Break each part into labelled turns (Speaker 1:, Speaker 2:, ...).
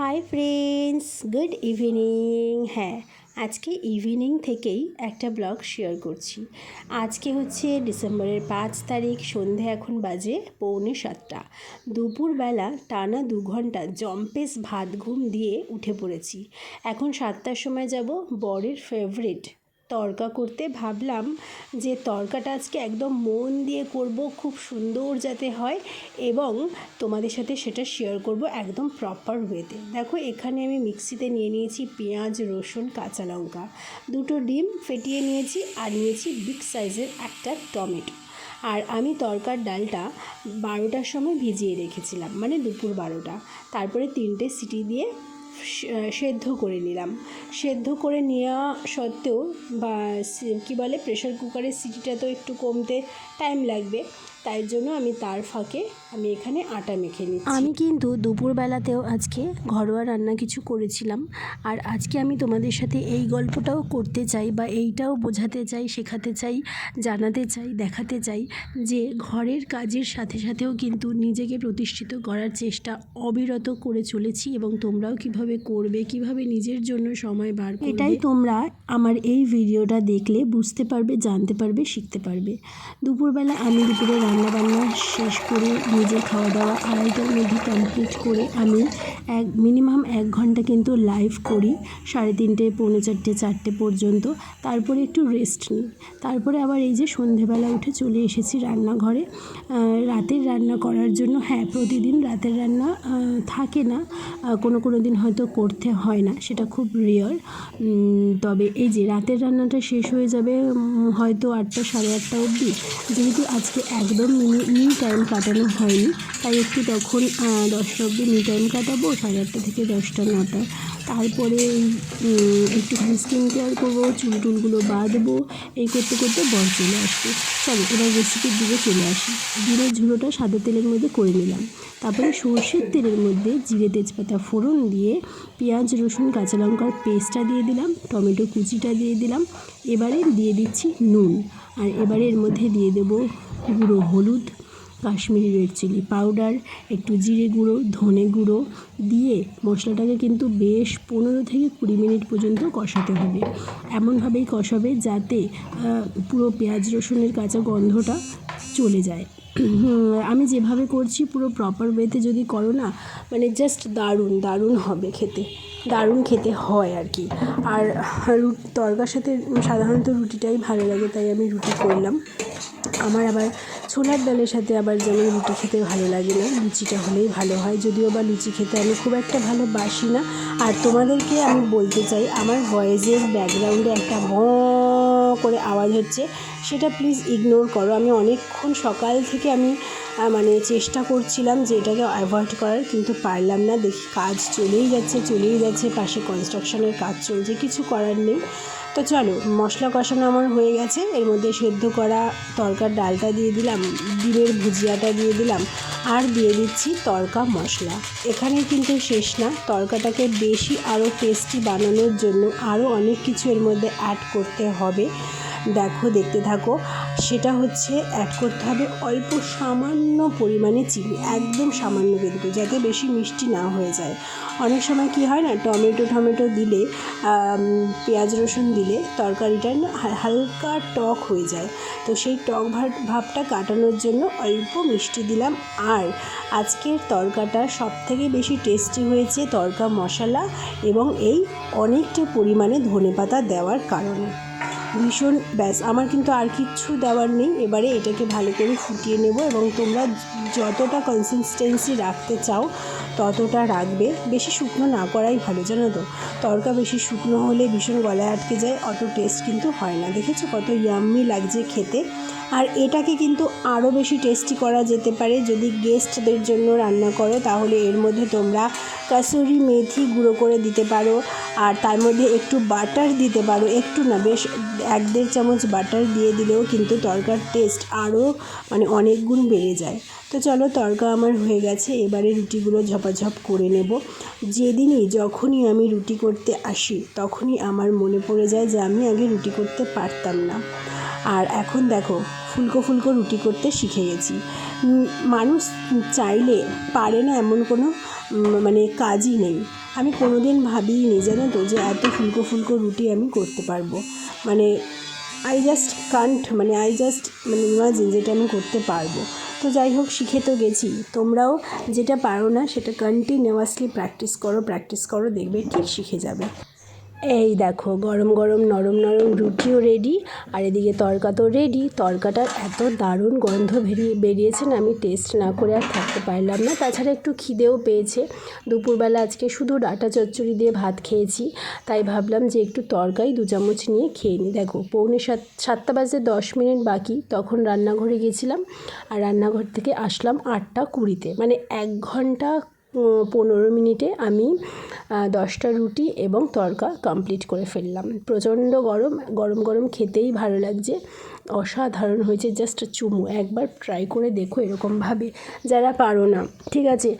Speaker 1: Hi friends good evening হ্যাঁ আজকে evening থেকেই একটা ব্লগ শেয়ার করছি। আজকে হচ্ছে ডিসেম্বরের পাঁচ তারিখ, সন্ধে এখন বাজে পৌনে সাতটা। দুপুরবেলা টানা দু ঘণ্টা জম্পেস ভাত ঘুম দিয়ে উঠে পড়েছি। এখন সাতটার সময় যাব বরের ফেভারিট তড়কা করতে ভাবলাম যে তড়কাটা আজকে একদম মন দিয়ে করব, খুব সুন্দর যাতে হয় এবং তোমাদের সাথে সেটা শেয়ার করব একদম প্রপার ওয়েতে দেখো, এখানে আমি মিক্সিতে নিয়ে নিয়েছি পেঁয়াজ, রসুন, কাঁচা লঙ্কা। দুটো ডিম ফেটিয়ে নিয়েছি আর নিয়েছি বিগ সাইজের একটা টমেটো। আর আমি তরকার ডালটা বারোটার সময় ভিজিয়ে রেখেছিলাম মানে দুপুর বারোটা। তারপরে তিনটে সিটি দিয়ে সেদ্ধ করে নিলাম। সেদ্ধ করে নেওয়া সত্ত্বেও বা কী বলে প্রেশার কুকারের সিটিটা তো একটু কমতে টাইম লাগবে। তাই জন্য আমি তার ফাঁকে আমি এখানে আটা মেখে নিই আমি কিন্তু দুপুরবেলাতেও আজকে ঘরোয়া রান্না কিছু করেছিলাম। আর আজকে আমি তোমাদের সাথে এই গল্পটাও করতে চাই বা এইটাও বোঝাতে চাই, শেখাতে চাই, জানাতে চাই, দেখাতে চাই যে ঘরের কাজের সাথে সাথেও কিন্তু নিজেকে প্রতিষ্ঠিত করার চেষ্টা অবিরত করে চলেছি এবং তোমরাও কীভাবে করবে, কীভাবে নিজের জন্য সময় বার করবে এটাই তোমরা আমার এই ভিডিওটা দেখলে বুঝতে পারবে, জানতে পারবে, শিখতে পারবে। দুপুরবেলা আমি দুপুরে রান্নাবান্না শেষ করে নিজের খাওয়া দাওয়া আড়াইটার মধ্যে কমপ্লিট করে আমি এক মিনিমাম এক ঘণ্টা কিন্তু লাইভ করি, সাড়ে তিনটে, পৌনে চারটে চারটে পর্যন্ত। তারপরে একটু রেস্ট নিই। তারপরে আবার এই যে সন্ধেবেলা উঠে চলে এসেছি রান্নাঘরে। রাতের রান্না করার জন্য হ্যাঁ প্রতিদিন রাতের রান্না থাকে না। কোনো কোনো দিন হয়তো করতে হয় না, সেটা খুব রেয়ার তবে এই যে রাতের রান্নাটা শেষ হয়ে যাবে হয়তো আটটা সাড়ে আটটা অবধি। যেহেতু আজকে একদম মি টাইম কাটানো হয়নি, তাই একটু তখন দশটা অবধি মি টাইম কাটাবো, সাড়ে আটটা থেকে দশটা, নটা। তারপরে একটুখানি স্কিন কেয়ার করব, চুল টুলগুলো বাঁধবো, এই করতে করতে বর চলে আসবে। চলো, এবার রেসিপির দিকে চলে আসি। জিরের ঝুড়োটা সাদা তেলের মধ্যে করে নিলাম। তারপরে সর্ষের তেলের মধ্যে জিরে তেজপাতা ফোড়ন দিয়ে পেঁয়াজ, রসুন, কাঁচা লঙ্কার পেস্টটা দিয়ে দিলাম, টমেটো কুচিটা দিয়ে দিলাম। এবারে দিয়ে দিচ্ছি নুন আর এবারে এর মধ্যে দিয়ে দেবো গুঁড়ো হলুদ, কাশ্মীরি রেড চিলি পাউডার একটু জিরে গুঁড়ো, ধনে গুঁড়ো দিয়ে মশলাটাকে কিন্তু বেশ পনেরো থেকে কুড়ি মিনিট পর্যন্ত কষাতে হবে। এমনভাবেই কষাবে যাতে পুরো পেঁয়াজ রসুনের কাঁচা গন্ধটা চলে যায়। আমি যেভাবে করছি পুরো প্রপার ওয়েতে যদি করো না মানে জাস্ট দারুণ দারুণ হবে খেতে। দারুণ খেতে হয় আর কি। আর রুটি, তরকার সাথে সাধারণত রুটিটাই ভালো লাগে, তাই আমি রুটি করলাম। আমার আবার ছোলার ডালের সাথে আবার যেমন রুটি খেতে ভালো লাগে না, লুচিটা হলেই ভালো হয়। যদিও বা লুচি খেতে আমি খুব একটা ভালোবাসি না। আর তোমাদেরকে আমি বলতে চাই, আমার ভয়েসের ব্যাকগ্রাউন্ডে একটা ভ করে আওয়াজ হচ্ছে, সেটা প্লিজ ইগনোর করো। আমি অনেকক্ষণ সকাল থেকে আমি মানে চেষ্টা করছিলাম যে এটাকে অ্যাভয়েড করার, কিন্তু পারলাম না। দেখি কাজ চলেই যাচ্ছে চলেই যাচ্ছে, পাশে কনস্ট্রাকশনের কাজ চলছে, কিছু করার নেই। তো চলো, মশলা কষানো আমার হয়ে গেছে। এর মধ্যে সেদ্ধ করা তরকার ডালটা দিয়ে দিলাম, ডিমের ভুজিয়াটা দিয়ে দিলাম, আর দিয়ে দিচ্ছি তরকা মশলা। এখানে কিন্তু শেষ না, তরকাটাকে বেশি আরও টেস্টি বানানোর জন্য আরও অনেক কিছু এর মধ্যে অ্যাড করতে হবে। দেখো, দেখতে থাকো। সেটা হচ্ছে অ্যাড করতে হবে অল্প সামান্য পরিমাণে চিনি, একদম সামান্য কিন্তু, যাতে বেশি মিষ্টি না হয়ে যায়। অনেক সময় কি হয় না, টমেটো টমেটো দিলে পেঁয়াজ, রসুন দিলে তরকারিটা হালকা টক হয়ে যায়। তো সেই টক ভাবটা কাটানোর জন্য অল্প মিষ্টি দিলাম। আর আজকের তরকাটা সব থেকে বেশি টেস্টি হয়েছে তরকা মশলা এবং এই অনেকটা পরিমাণে ধনে পাতা দেওয়ার কারণে। ভীষণ, ব্যাস, আমার কিন্তু আর কিচ্ছু দেওয়ার নেই। এবারে এটাকে ভালো করে ফুটিয়ে নেব এবং তোমরা যতটা কনসিস্টেন্সি রাখতে চাও ততটা রাখবে, বেশি শুকনো না করাই ভালো, জানো তো? তরকা বেশি শুকনো হলে ভীষণ গলায় আটকে যায়, অত টেস্ট কিন্তু হয় না। দেখেছ কত ইয়াম্মি লাগছে খেতে? আর এটাকে কিন্তু আরও বেশি টেস্টি করা যেতে পারে। যদি গেস্টদের জন্য রান্না করো, তাহলে এর মধ্যে তোমরা কাসুরি মেথি গুঁড়ো করে দিতে পারো, আর তার মধ্যে একটু বাটার দিতে পারো। একটু না, বেশ এক দেড় চামচ বাটার দিয়ে দিলেও কিন্তু তরকার টেস্ট আরও মানে অনেক গুণ বেড়ে যায়। তো চলো তরকা আমার হয়ে গেছে, এবারে রুটিগুলো ঝপাঝপ করে নেব। যেদিনই, যখনই আমি রুটি করতে আসি, তখনই আমার মনে পড়ে যায় যে আমি আগে রুটি করতে পারতাম না। আর এখন দেখো, ফুলকো ফুলকো রুটি করতে শিখে গেছি। মানুষ চাইলে পারে না এমন কোনো মানে কাজই নেই। আমি কোনো দিন ভাবিনি জানো তো যে এত ফুলকো ফুলকো রুটি আমি করতে পারব। মানে আই জাস্ট কান্ট মানে আই জাস্ট মানে ইমাজিন যেটা আমি করতে পারব। তো যাই হোক, শিখে তো গেছি। তোমরাও যেটা পারো না, সেটা কন্টিনিউয়াসলি প্র্যাকটিস করো প্র্যাকটিস করো, দেখবে ঠিক শিখে যাবে। এই দেখো, গরম গরম, নরম নরম রুটিও রেডি আর এদিকে তরকা তো রেডি তরকাটার এত দারুণ গন্ধ বেরিয়ে বেরিয়েছে না, আমি টেস্ট না করে আর থাকতে পারলাম না। তাছাড়া একটু খিদেও পেয়েছে। দুপুরবেলা আজকে শুধু ডাটা চচ্চড়ি দিয়ে ভাত খেয়েছি। তাই ভাবলাম যে একটু তরকাই দু চামচ নিয়ে খেয়ে নিই দেখো, পৌনে সাত, সাতটা বাজে দশ মিনিট বাকি, তখন রান্নাঘরে গেছিলাম। আর রান্নাঘর থেকে আসলাম আটটা কুড়িতে। মানে এক ঘণ্টা পনেরো মিনিটে আমি দশটা রুটি এবং তড়কা কমপ্লিট করে ফেললাম। প্রচণ্ড গরম গরম গরম খেতেই ভালো লাগছে। অসাধারণ হয়েছে জাস্ট চুমু। একবার ট্রাই করে দেখো এরকমভাবে, যারা পারো না, ঠিক আছে?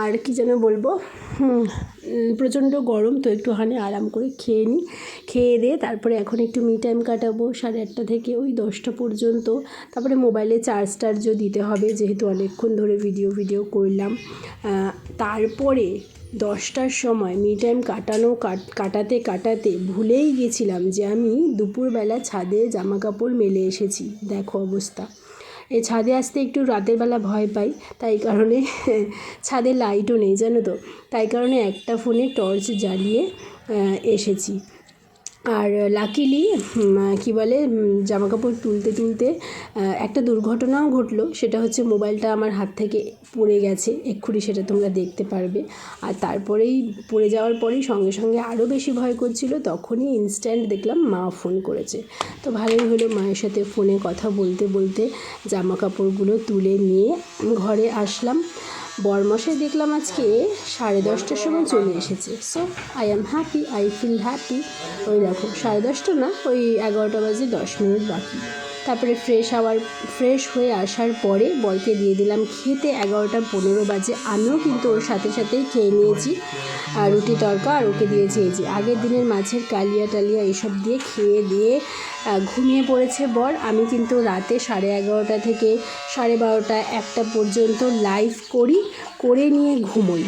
Speaker 1: আর কি যেন বলব? প্রচণ্ড গরম, তো একটুখানি আরাম করে খেয়ে নিই খেয়ে দিয়ে তারপরে এখন একটু মি টাইম কাটাবো, সাড়ে আটটা থেকে ওই দশটা পর্যন্ত। তারপরে মোবাইলে চার্জ টার্জও দিতে হবে, যেহেতু অনেকক্ষণ ধরে ভিডিও ভিডিও করলাম। তারপরে দশটার সময় মি টাইম কাটানো কাটাতে কাটাতে ভুলেই গেছিলাম যে আমি দুপুরবেলা ছাদে জামা কাপড় মেলে এসেছি। দেখো অবস্থা। এ ছাদে আসতে একটু রাতের বেলা ভয় পাই, তাই কারণে ছাদে লাইটও নেই, জানো তো? তাই কারণে একটা ফোনে টর্চ জ্বালিয়ে এসেছি। আর লাকিলি কি বলে জামা কাপড় তুলতে তুলতে একটা দুর্ঘটনাও ঘটলো। সেটা হচ্ছে মোবাইলটা আমার হাত থেকে পড়ে গেছে। এক্ষুনি সেটা তোমরা দেখতে পারবে। আর তারপরেই পড়ে যাওয়ার পরেই সঙ্গে সঙ্গে আরও বেশি ভয় করছিল। তখনই ইনস্ট্যান্ট দেখলাম মা ফোন করেছে। তো ভালোই হলো মায়ের সাথে ফোনে কথা বলতে বলতে জামা কাপড়গুলো তুলে নিয়ে ঘরে আসলাম। বরমশাই দেখলাম আজকে সাড়ে দশটার সময় চলে এসেছে। So I am happy I feel happy ওই দেখো, সাড়ে দশটা না, ওই এগারোটা বাজে দশ মিনিট বাকি। তারপরে ফ্রেশ হওয়ার ফ্রেশ হয়ে আসার পরে বলকে দিয়ে দিলাম খেতে। এগারোটা পনেরো বাজে। আমিও কিন্তু ওর সাথে সাথেই খেয়ে নিয়েছি। আর রুটি তরকা আর ওকে দিয়ে চেয়েছি আগের দিনের মাছের কালিয়া টালিয়া এইসব দিয়ে খেয়ে দিয়ে ঘুমিয়ে পড়েছে বর। আমি কিন্তু রাতে সাড়ে এগারোটা থেকে সাড়ে বারোটা একটা পর্যন্ত লাইভ করি, করে নিয়ে ঘুমোই।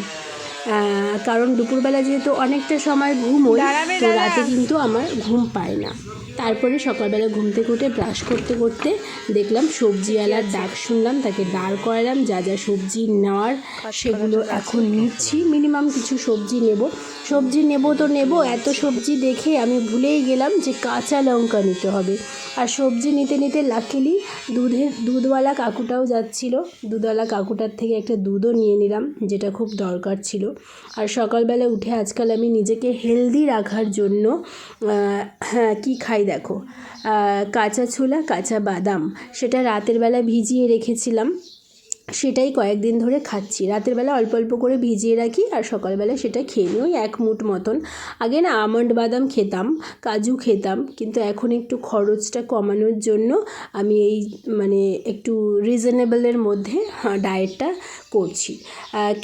Speaker 1: কারণ দুপুরবেলা যেহেতু অনেকটা সময় ঘুমোই তো রাতে কিন্তু আমার ঘুম পায় না। তারপরে সকালবেলা ঘুম থেকে উঠে ব্রাশ করতে করতে দেখলাম সবজিওয়ালার ডাক শুনলাম তাকে দাঁড় করালাম যা যা সবজি নেওয়ার সেগুলো এখন নিচ্ছি মিনিমাম কিছু সবজি নেব। সবজি নেব তো নেব এত সবজি দেখে আমি ভুলেই গেলাম যে কাঁচা লঙ্কা নিতে হবে। আর সবজি নিতে নিতে লাকিলি দুধের দুধওয়ালা কাকুটাও যাচ্ছিল। দুধওয়ালা কাকুটার থেকে একটা দুধও নিয়ে নিলাম যেটা খুব দরকার ছিল। আর সকালবেলা উঠে আজকাল আমি নিজেকে হেলদি রাখার জন্য হ্যাঁ কী খাই দেখো? কাঁচা ছোলা, কাঁচা বাদাম। সেটা রাতের বেলা ভিজিয়ে রেখেছিলাম। সেটাই কয়েকদিন ধরে খাচ্ছি। রাতের বেলা অল্প অল্প করে ভিজিয়ে রাখি আর সকালবেলা সেটা খেয়ে নিই এক মুঠ মতন। আগে না আমন্ড বাদাম খেতাম, কাজু খেতাম, কিন্তু এখন একটু খরচটা কমানোর জন্য আমি এই মানে একটু রিজনেবলের মধ্যে ডায়েটটা করছি।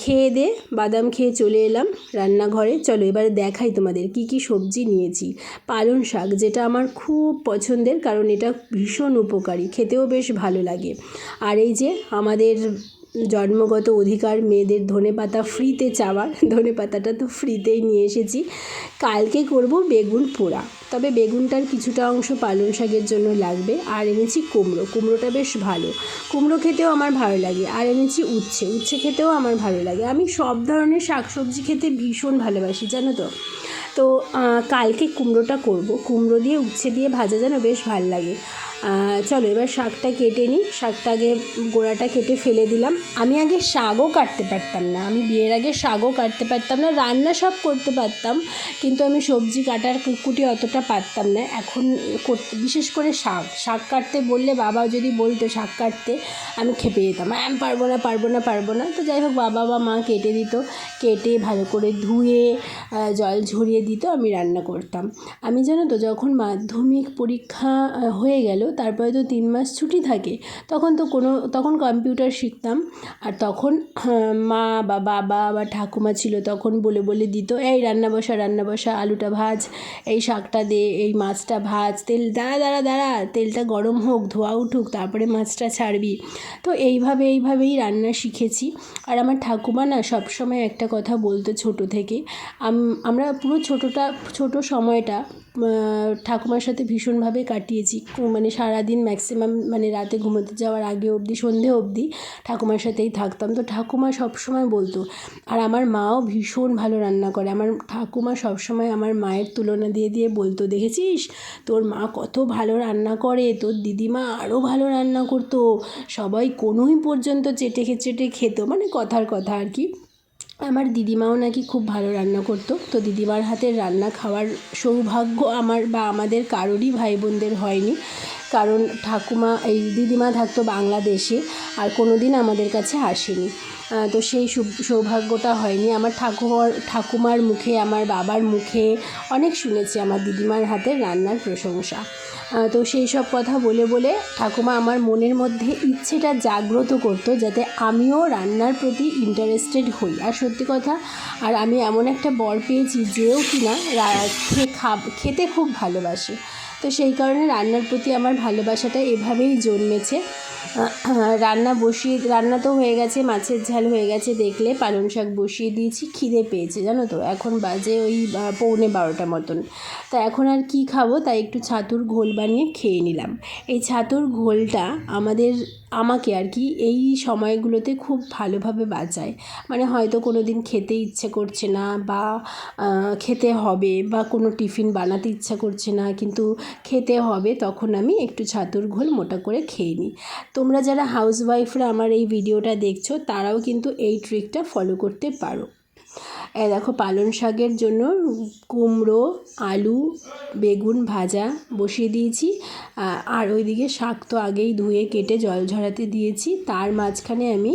Speaker 1: খেয়ে দে, বাদাম খেয়ে চলে এলাম রান্নাঘরে। চলো এবারে দেখাই তোমাদের কি কি সবজি নিয়েছি। পালং শাক, যেটা আমার খুব পছন্দের, কারণ এটা ভীষণ উপকারী, খেতেও বেশ ভালো লাগে। আর এই যে আমাদের জন্মগত অধিকার, মেয়েদের ধনে পাতা ফ্রিতে চাওয়ার ধনে পাতাটা তো ফ্রিতেই নিয়ে এসেছি। কালকে করব বেগুন পোড়া। তবে বেগুনটার কিছুটা অংশ পালং শাকের জন্য লাগবে। আর এনেছি কুমড়ো। কুমড়োটা বেশ ভালো। কুমড়ো খেতেও আমার ভালো লাগে। আর এনেছি উচ্ছে। উচ্ছে খেতেও আমার ভালো লাগে। আমি সব ধরনের শাকসবজি খেতে ভীষণ ভালোবাসি, জানো তো? তো কালকে কুমড়োটা করব। কুমড়ো দিয়ে, উচ্ছে দিয়ে ভাজা যেন বেশ ভালো লাগে। চলো, এবার শাকটা কেটে নিই। শাকটা আগে গোড়াটা কেটে ফেলে দিলাম। আমি আগে শাকও কাটতে পারতাম না। আমি বিয়ের আগে শাকও কাটতে পারতাম না, রান্না সব করতে পারতাম, কিন্তু আমি সবজি কাটার কুকুটি অতটা পারতাম না। এখন করতে, বিশেষ করে শাক। শাক কাটতে বললে বাবা যদি বলতো শাক কাটতে, আমি খেপে যেতাম। আমি, পারব না পারব না পারব না। তো যাই হোক, বাবা বা মা কেটে দিত। কেটে ভালো করে ধুয়ে জল ঝরিয়ে দিত, আমি রান্না করতাম। আমি জানো তো, যখন মাধ্যমিক পরীক্ষা হয়ে গেল তারপরে তো তিন মাস ছুটি থাকে তখন তো কোনো তখন কম্পিউটার শিখতাম। আর তখন হ্যাঁ, মা বা বাবা বা ঠাকুমা ছিল তখন বলে বলে দিত এই রান্না বসা রান্না বসা আলুটা ভাজ এই শাকটা দে এই মাছটা ভাজ তেল দাঁড়া দাঁড়া দাঁড়া তেলটা গরম হোক ধোয়া উঠুক তারপরে মাছটা ছাড়বি। তো এইভাবে এইভাবেই রান্না শিখেছি। আর আমার ঠাকুমা না সবসময় একটা কথা বলতো ছোটো থেকে আম- আমরা পুরো ছোটোটা ছোটো সময়টা ঠাকুমার সাথে ভীষণভাবে কাটিয়েছি। মানে সারাদিন ম্যাক্সিমাম মানে রাতে ঘুমোতে যাওয়ার আগে অবধি, সন্ধে অবধি ঠাকুমার সাথেই থাকতাম। তো ঠাকুমা সবসময় বলতো, আর আমার মাও ভীষণ ভালো রান্না করে। আমার ঠাকুমা সবসময় আমার মায়ের তুলনা দিয়ে দিয়ে বলতো, দেখেছিস? তোর মা কত ভালো রান্না করে, তোর দিদিমা আরও ভালো রান্না করতো, সবাই কোনোই পর্যন্ত চেটে খে চেটে খেত। মানে কথার কথা আর কি। আমার দিদিমাও নাকি খুব ভালো রান্না করতো। তো দিদিমার হাতের রান্না খাওয়ার সৌভাগ্য আমার বা আমাদের কারোরই ভাই বোনদের হয়নি। কারণ ঠাকুমা, এই দিদিমা থাকতো বাংলাদেশে আর কোনো দিন আমাদের কাছে আসেনি। তো সেই সৌভাগ্যটা হয়নি। আমার ঠাকুমার ঠাকুমার মুখে, আমার বাবার মুখে অনেক শুনেছি আমার দিদিমার হাতের রান্নার প্রশংসা। তো সেই সব কথা বলে বলে ঠাকুমা আমার মনের মধ্যে ইচ্ছেটা জাগ্রত করতো যাতে আমিও রান্নার প্রতি ইন্টারেস্টেড হই। আর সত্যি কথা, আর আমি এমন একটা বর পেয়েছি যেও কিনা খেতে খুব ভালোবাসে। তো সেই কারণে রান্নার প্রতি আমার ভালোবাসাটা এভাবেই জন্মেছে। রান্না বসিয়ে, রান্না তো হয়ে গেছে, মাছের ঝাল হয়ে গেছে, দেখলে পালং শাক বসিয়ে দিয়েছি, খিদে পেয়েছে, জানো তো? এখন বাজে ওই পৌনে বারোটা মতন। তা এখন আর কি খাব? তাই একটু ছাতুর ঘোল বানিয়ে খেয়ে নিলাম। এই ছাতুর ঘোলটা আমাদের, আমাকে আর কি এই সময়গুলোতে খুব ভালোভাবে বাঁচায়। মানে হয়তো কোনো দিন খেতে ইচ্ছে করছে না বা খেতে হবে বা কোনো টিফিন বানাতে ইচ্ছা করছে না, কিন্তু খেতে হবে, তখন আমি একটু ছাতুর ঘোল মোটা করে খেয়ে নিই। তোমরা যারা হাউসওয়াইফরা আমার এই ভিডিওটা দেখছ তারাও কিন্তু এই ট্রিকটা ফলো করতে পারো। দেখো, পালং শাকের জন্য কুমড়ো, আলু, বেগুন ভাজা বসিয়ে দিয়েছি। আর ওইদিকে শাক তো আগেই ধুয়ে কেটে জল ঝরাতে দিয়েছি। তার মাঝখানে আমি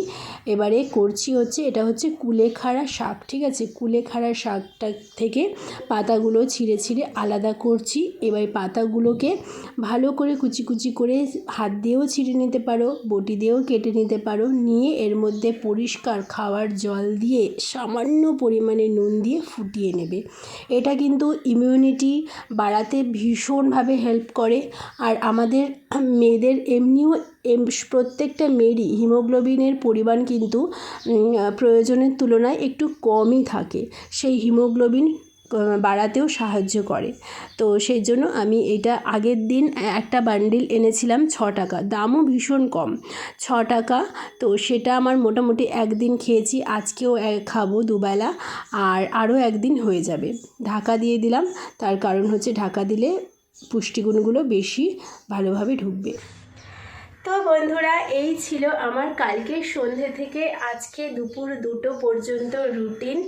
Speaker 1: এবারে করছি হচ্ছে, এটা হচ্ছে কুলেখাড়া শাক, ঠিক আছে? কুলেখাড়া শাকটা থেকে পাতাগুলো ছিঁড়ে ছিঁড়ে আলাদা করছি। এবার পাতাগুলোকে ভালো করে কুচি কুচি করে হাত দিয়েও ছিঁড়ে নিতে পারো, বটি দিয়েও কেটে নিতে পারো। নিয়ে এর মধ্যে পরিষ্কার খাওয়ার জল দিয়ে সামান্য পরিমাণে নুন দিয়ে ফুটিয়ে নেবে। এটা কিন্তু ইমিউনিটি বাড়াতে ভীষণভাবে হেল্প করে। আর আমাদের মেয়েদের এমনিও এম, প্রত্যেকটা মেয়েরই হিমোগ্লোবিনের পরিমাণ কিন্তু প্রয়োজনের তুলনায় একটু কমই থাকে। সেই হিমোগ্লোবিন বাড়াতেও সাহায্য করে। তো সেই জন্য আমি এটা আগের দিন একটা বান্ডিল এনেছিলাম ছ টাকা। দামও ভীষণ কম। ছ টাকা, তো সেটা আমার মোটামুটি একদিন খেয়েছি, আজকেও খাব দুবেলা, আর আরও একদিন হয়ে যাবে। ঢাকা দিয়ে দিলাম, তার কারণ হচ্ছে ঢাকা দিলে পুষ্টিগুণগুলো বেশি ভালোভাবে ঢুকবে। তো বন্ধুরা, এই ছিল আমার কালকে সন্ধে থেকে আজকে দুপুর দুটো পর্যন্ত রুটিন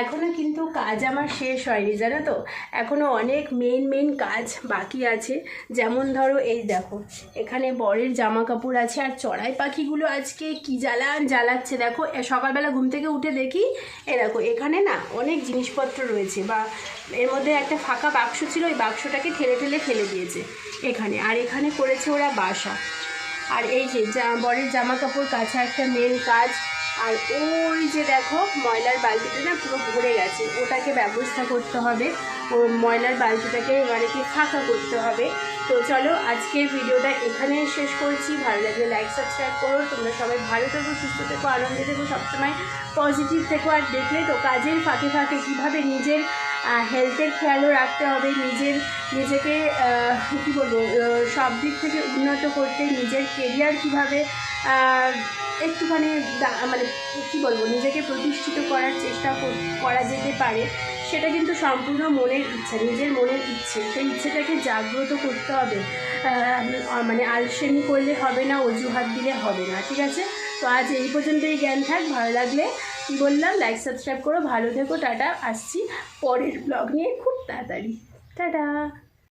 Speaker 1: এখনও কিন্তু কাজ আমার শেষ হয়নি, জানো তো? এখনও অনেক মেন মেন কাজ বাকি আছে। যেমন ধরো, এই দেখো, এখানে বরের জামা কাপড় আছে আর চড়াই পাখিগুলো আজকে কি জ্বালান জ্বালাচ্ছে, দেখো। সকালবেলা ঘুম থেকে উঠে দেখি, এ দেখো, এখানে না অনেক জিনিসপত্র রয়েছে বা এর মধ্যে একটা ফাঁকা বাক্স ছিল, ওই বাক্সটাকে ঠেলে ঠেলে ফেলে দিয়েছে এখানে। আর এখানে করেছে ওরা বাসা। আর এই যে বরের জামা কাপড় কাছা একটা মেন কাজ। আর ওই যে দেখো, ময়লার বালতিটা না পুরো ভরে গেছে। ওটাকে ব্যবস্থা করতে হবে। ও ময়লার বালতিটাকে এবারে কি ফাঁকা করতে হবে। তো চলো, আজকের ভিডিওটা এখানেই শেষ করছি। ভালো লাগলে লাইক সাবস্ক্রাইব করো। তোমরা সবাই ভালো থেকো, সুস্থ থেকো, আনন্দে থেকো, সবসময় পজিটিভ থেকো। আর দেখলে তো কাজের ফাঁকে ফাঁকে কীভাবে নিজের হেলথের খেয়ালও রাখতে হবে, নিজের, নিজেকে কী বলব সব দিক থেকে উন্নত করতে, নিজের কেরিয়ার কীভাবে একটুখানি মানে কী বলব, নিজেকে প্রতিষ্ঠিত করার চেষ্টা করা যেতে পারে, সেটা কিন্তু সম্পূর্ণ মনের ইচ্ছা, নিজের মনের ইচ্ছে, সেই ইচ্ছেটাকে জাগ্রত করতে হবে। মানে আলসেমি করলে হবে না, অজুহাত দিলে হবে না, ঠিক আছে? তো আজ এই পর্যন্তই জ্ঞান থাক, ভালো লাগলে বললাম লাইক সাবস্ক্রাইব করো। ভালো থেকো টাটা। আসছি পরের ব্লগ নিয়ে খুব তাড়াতাড়ি। টাটা।